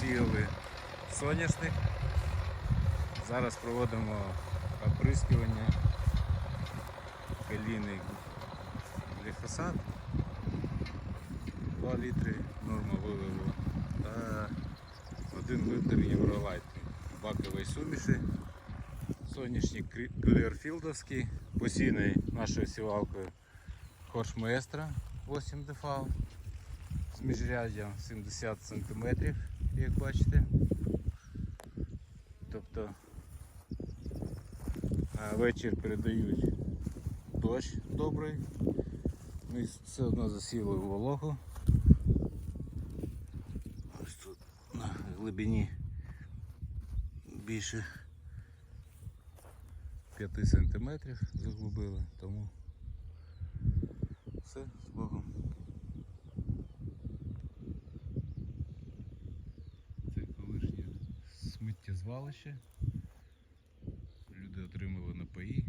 сіяли соняшник. Зараз проводимо оприскування калійний гліфосат 2 літри норма виливу та 1 литр євролайт бакової суміші. Соняшник Клірфілдовський, посійний нашою сівалкою Хорш 8 дефал з міжряддям 70 см, як бачите. Тобто вечір передають дощ добрий. Ми все одно засіли вологу. Ось тут на глибині більше 5 см заглубили, тому все з сміттєзвалище. Люди отримали напої.